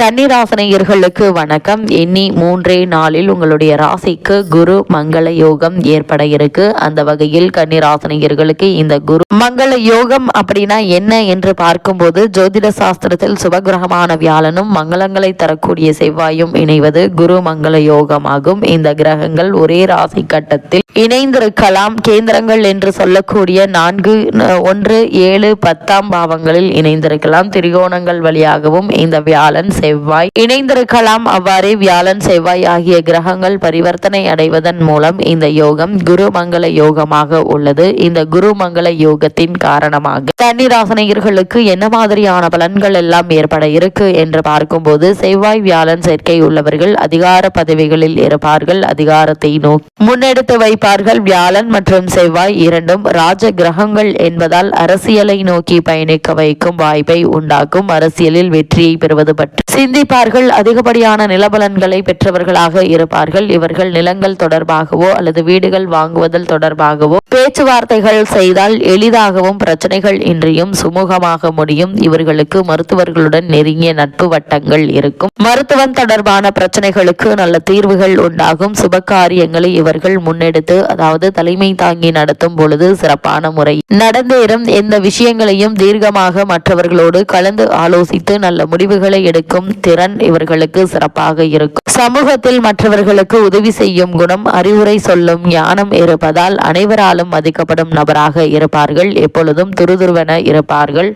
கன்னிராசனையர்களுக்கு வணக்கம். எண்ணி மூன்றே நாளில் உங்களுடைய ராசிக்கு குரு மங்கள யோகம் ஏற்பட இருக்கு. அந்த வகையில் கன்னிராசனையர்களுக்கு இந்த குரு மங்கள யோகம் அப்படின்னா என்ன என்று பார்க்கும்போது ஜோதிட சாஸ்திரத்தில் சுபகிரகமான வியாழனும் மங்களங்களை தரக்கூடிய செவ்வாயும் இணைவது குரு மங்கள யோகமாகும். இந்த கிரகங்கள் ஒரே ராசி கட்டத்தில் இணைந்திருக்கலாம். கேந்திரங்கள் என்று சொல்லக்கூடிய நான்கு ஒன்று ஏழு பத்தாம் பாவங்களில் இணைந்திருக்கலாம். திரிகோணங்கள் வழியாகவும் இந்த வியாழன் செவ்வாய் இணைந்திருக்கலாம். அவ்வாறே வியாழன் செவ்வாய் ஆகிய கிரகங்கள் பரிவர்த்தனை அடைவதன் மூலம் இந்த யோகம் குரு மங்கள யோகமாக உள்ளது. இந்த குரு மங்கள யோகத்தின் காரணமாக கன்னிராசனையர்களுக்கு என்ன மாதிரியான பலன்கள் எல்லாம் ஏற்பட இருக்கு என்று பார்க்கும்போது செவ்வாய் வியாழன் சேர்க்கை உள்ளவர்கள் அதிகார பதவிகளில் இருப்பார்கள். அதிகாரத்தை நோக்கி முன்னெடுத்து வைப்பார்கள். வியாழன் மற்றும் செவ்வாய் இரண்டும் ராஜ கிரகங்கள் என்பதால் அரசியலை நோக்கி பயணிக்க வைக்கும் வாய்ப்பை உண்டாக்கும். அரசியலில் வெற்றியை பெறுவது பற்றி சிந்திப்பார்கள் அதிகப்படியான நிலபலன்களை பெற்றவர்களாக இருப்பார்கள். இவர்கள் நிலங்கள் தொடர்பாகவோ அல்லது வீடுகள் வாங்குவதல் தொடர்பாகவோ பேச்சுவார்த்தைகள் செய்தால் எளிதாகவும் பிரச்சனைகள் இன்றியும் சுமூகமாக முடியும். இவர்களுக்கு மருத்துவர்களுடன் நெருங்கிய நட்பு வட்டங்கள் இருக்கும். மருத்துவம் தொடர்பான பிரச்சனைகளுக்கு நல்ல தீர்வுகள் உண்டாகும். சுப காரியங்களை இவர்கள் முன்னெடுத்து அதாவது தலைமை தாங்கி நடத்தும் பொழுது சிறப்பான முறை. நடந்தேறும் எந்த விஷயங்களையும் தீர்க்கமாக மற்றவர்களோடு கலந்து ஆலோசித்து நல்ல முடிவுகளை எடுக்கும். திறன் இவர்களுக்கு சிறப்பாக இருக்கும். சமூகத்தில் மற்றவர்களுக்கு உதவி செய்யும் குணம் அறிவுரை சொல்லும் ஞானம் இருப்பதால் அனைவராலும் மதிக்கப்படும் நபராக இருப்பார்கள். எப்பொழுதும் துருதுருவென இருப்பார்கள்.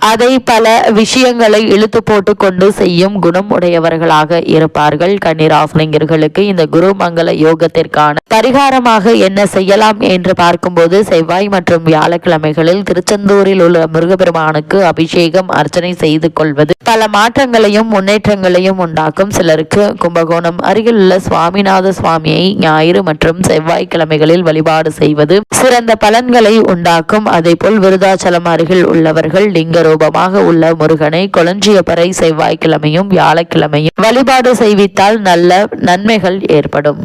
அதை பல விஷயங்களை இழுத்து போட்டு கொண்டு செய்யும் குணம் உடையவர்களாக இருப்பார்கள். கன்னிராசனிங்கர்களுக்கு இந்த குரு மங்கள யோகத்திற்கான பரிகாரமாக என்ன செய்யலாம் என்று பார்க்கும்போது செவ்வாய் மற்றும் வியாழக்கிழமைகளில் திருச்செந்தூரில் உள்ள முருகப்பெருமானுக்கு அபிஷேகம் அர்ச்சனை செய்து கொள்வது பல மாற்றங்களையும் முன்னேற்றங்களையும் உண்டாக்கும். சிலருக்கு கும்பகோணம் அருகில் உள்ள சுவாமிநாத சுவாமியை ஞாயிறு மற்றும் செவ்வாய்க்கிழமைகளில் வழிபாடு செய்வது சிறந்த பலன்களை உண்டாக்கும். அதேபோல் விருதாச்சலம் அருகில் உள்ளவர்கள் லிங்க ரூபமாக உள்ள முருகனை கொளஞ்சியப்பறை செவ்வாய்க்கிழமையும் வியாழக்கிழமையும் வழிபாடு செய்வித்தால் நல்ல நன்மைகள் ஏற்படும்.